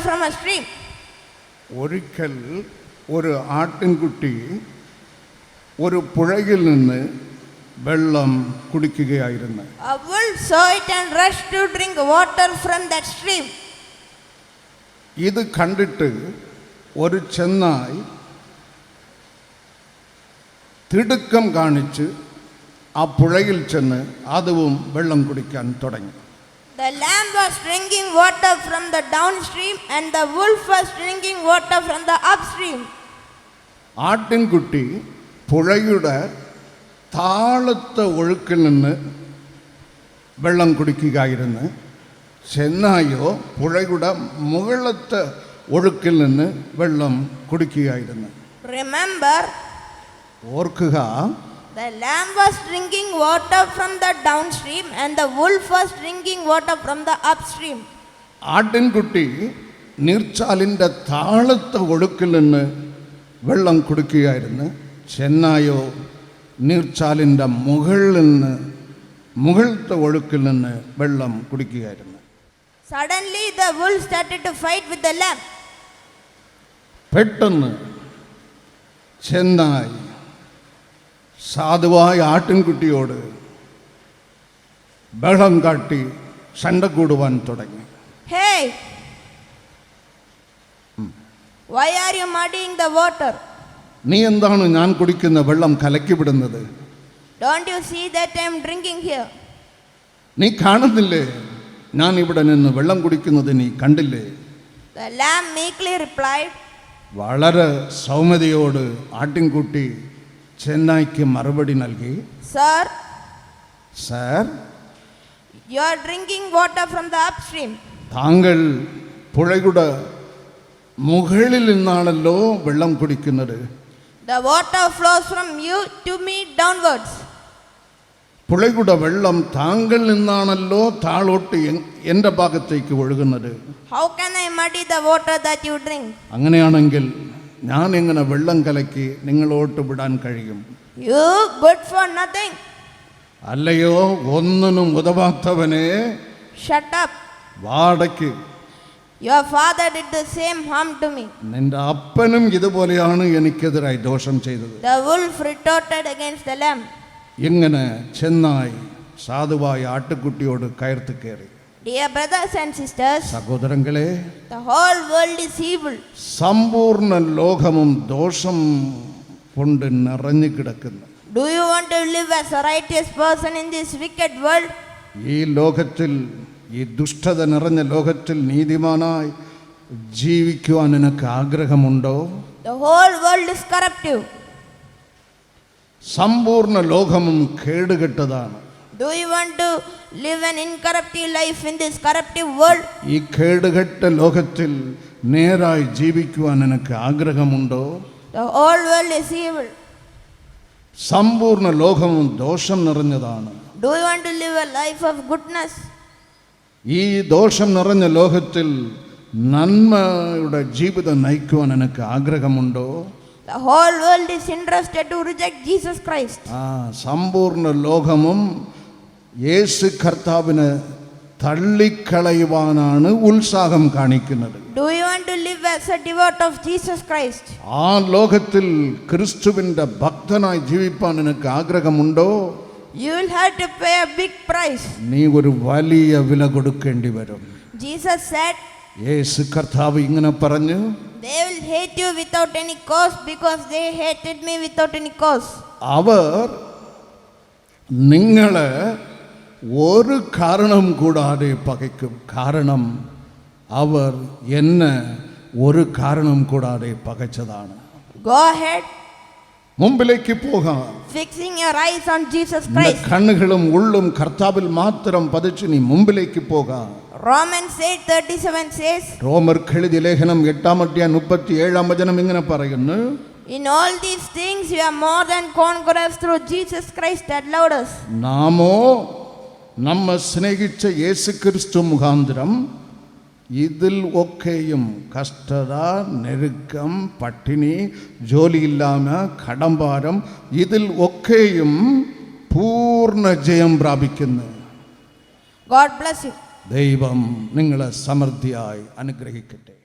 from a stream. ഒരിക്കൽ ഒരു ആട്ടിൻകുട്ടി ഒരു പുഴയിൽ നിന്ന് വെള്ളം കുടിക്കുകയായിരുന്നു A wolf saw it and rushed to drink water from that stream. ഇത് കണ്ടിട്ട് ഒരു ചെന്നായി തിടുക്കം കാണിച്ച് ആ പുഴയിൽ ചെന്ന് അതുവും വെള്ളം കുടിക്കാൻ തുടങ്ങി The lamb was drinking water from the downstream and the wolf was drinking water from the upstream. ആട്ടിൻകുട്ടി പുഴയുടെ താഴത്തെ ഒഴുക്കിൽ നിന്ന് വെള്ളം കുടിക്കുകയായിരുന്നു ചെന്നായോ പുഴയുടെ മുകളത്തെ ഒഴുക്കിൽ നിന്ന് വെള്ളം കുടിക്കുകയായിരുന്നു Remember, ഓർക്കുക the lamb was drinking water from the downstream and the wolf was drinking water from the upstream. ആട്ടിൻകുട്ടി നീർച്ചാലിന്റെ താഴത്തെ ഒഴുക്കിൽ നിന്ന് വെള്ളം കുടിക്കുകയായിരുന്നു ചെന്നായോ നീർച്ചാലിന്റെ മുകളിൽ നിന്ന് മുകളിലത്തെ ഒഴുക്കിൽ നിന്ന് വെള്ളം കുടിക്കുകയായിരുന്നു Suddenly, the wolf started to fight with the lamb. പെട്ടെന്ന് ചെന്നായി സാധുവായ ആട്ടിൻകുട്ടിയോട് ബഹളം കാട്ടി സണ്ട കൂടുവാൻ തുടങ്ങി Hey! Why are you muddying the water? നീ എന്താണ് ഞാൻ കുടിക്കുന്ന വെള്ളം കലക്കിവിടുന്നത് Don't you see that I am drinking here? നീ കാണുന്നില്ലേ ഞാൻ ഇവിടെ നിന്ന് വെള്ളം കുടിക്കുന്നത് നീ കണ്ടില്ലേ The lamb meekly replied, വളരെ സൗമ്യതയോട് ആട്ടിൻകുട്ടി ചെന്നായ്ക്ക് മറുപടി നൽകി Sir, sir you are drinking water from the upstream. താങ്കൾ പുഴയുടെ മുകളിൽ നിന്നാണല്ലോ വെള്ളം കുടിക്കുന്നത് The water flows from you to me downwards. പുഴയുടെ വെള്ളം താങ്കൾ നിന്നാണല്ലോ താഴോട്ട് എൻ- എൻ്റെ ഭാഗത്തേക്ക് ഒഴുകുന്നത് How can I muddy the water that you drink? അങ്ങനെയാണെങ്കിൽ ഞാൻ എങ്ങനെ വെള്ളം കലക്കി നിങ്ങളോട്ട് വിടാൻ കഴിയും. യു ഗുഡ് ഫോർ നത്തിങ് അല്ലയോ ഒന്നിനും ഉതവാത്തവനെ ഷട്ട് അപ്പ് വാടയ്ക്ക്. Your father did the same harm to me. നിന്റെ അപ്പനും ഇതുപോലെയാണ് എനിക്കെതിരായി ദോഷം ചെയ്തത്. The wolf retorted against the lamb. ഇങ്ങനെ ചെന്നായി സാധുവായ ആട്ടുകുട്ടിയോട് കയർത്ത് കയറി. Dear brothers and sisters, സഹോദരങ്ങളെ the whole world is evil. സമ്പൂർണ ലോകമും ദോഷം കൊണ്ട് നിറഞ്ഞു കിടക്കുന്നു Do you want to live as a righteous person in this wicked world? ഈ ലോകത്തിൽ ഈ ദുഷ്ടത നിറഞ്ഞ ലോകത്തിൽ നീതിമാനായി ജീവിക്കുവാൻ നിനക്ക് ആഗ്രഹമുണ്ടോ The whole world is corruptive. സമ്പൂർണ ലോകമും കേടുകെട്ടതാണ് Do you want to live an incorruptive life in this corruptive world? ഈ കേടുകെട്ട ലോകത്തിൽ നേരായി ജീവിക്കുവാൻ നിനക്ക് ആഗ്രഹമുണ്ടോ The whole world is evil. സമ്പൂർണ ലോകവും ദോഷം നിറഞ്ഞതാണ് Do you want to live a life of goodness? ഈ ദോഷം നിറഞ്ഞ ലോകത്തിൽ നന്മയുടെ ജീവിതം നയിക്കുവാൻ നിനക്ക് ആഗ്രഹമുണ്ടോ The whole world is interested to reject Jesus Christ. ആ സമ്പൂർണ ലോകമും യേശു കർത്താവിനെ തള്ളിക്കളയുവാനാണ് ഉത്സാഹം കാണിക്കുന്നത് Do you want to live as a devote of Jesus Christ? ആ ലോകത്തിൽ ക്രിസ്തുവിൻ്റെ ഭക്തനായി ജീവിപ്പാൻ നിനക്ക് ആഗ്രഹമുണ്ടോ You will have to pay a big price. നീ ഒരു വലിയ വില കൊടുക്കേണ്ടി വരും Jesus said, യേശു കർത്താവ് ഇങ്ങനെ പറഞ്ഞു They will hate you without any cause because they hated me without any cause. അവർ നിങ്ങളെ ഒരു കാരണം കൂടാതെ പകയ്ക്കും കാരണം അവർ എന്നെ ഒരു കാരണം കൂടാതെ പകച്ചതാണ് Go ahead, മുമ്പിലേക്ക് പോകാം fixing your eyes on Jesus നിന്റെ Christ. കണ്ണുകളും ഉള്ളും കർത്താവിൽ മാത്രം പതിച്ച് നീ മുമ്പിലേക്ക് പോകാം Romans 8:37 says, റോമർ എഴുതിയ ലേഖനം എട്ടാം അധ്യായം മുപ്പത്തി ഏഴാം വചനം ഇങ്ങനെ പറയുന്നു In all these things you are more than conquerors through Jesus Christ that loved us. നാമോ നമ്മെ സ്നേഹിച്ച യേശു ക്രിസ്തു മുഖാന്തരം ഇതിൽ ഒക്കെയും കഷ്ടത നെരുക്കം പട്ടിണി ജോലിയില്ലാമ കടംഭാരം ഇതിൽ ഒക്കെയും പൂർണ ജയം പ്രാപിക്കുന്നു ഗോഡ്. ദൈവം നിങ്ങളെ സമൃദ്ധിയായി അനുഗ്രഹിക്കട്ടെ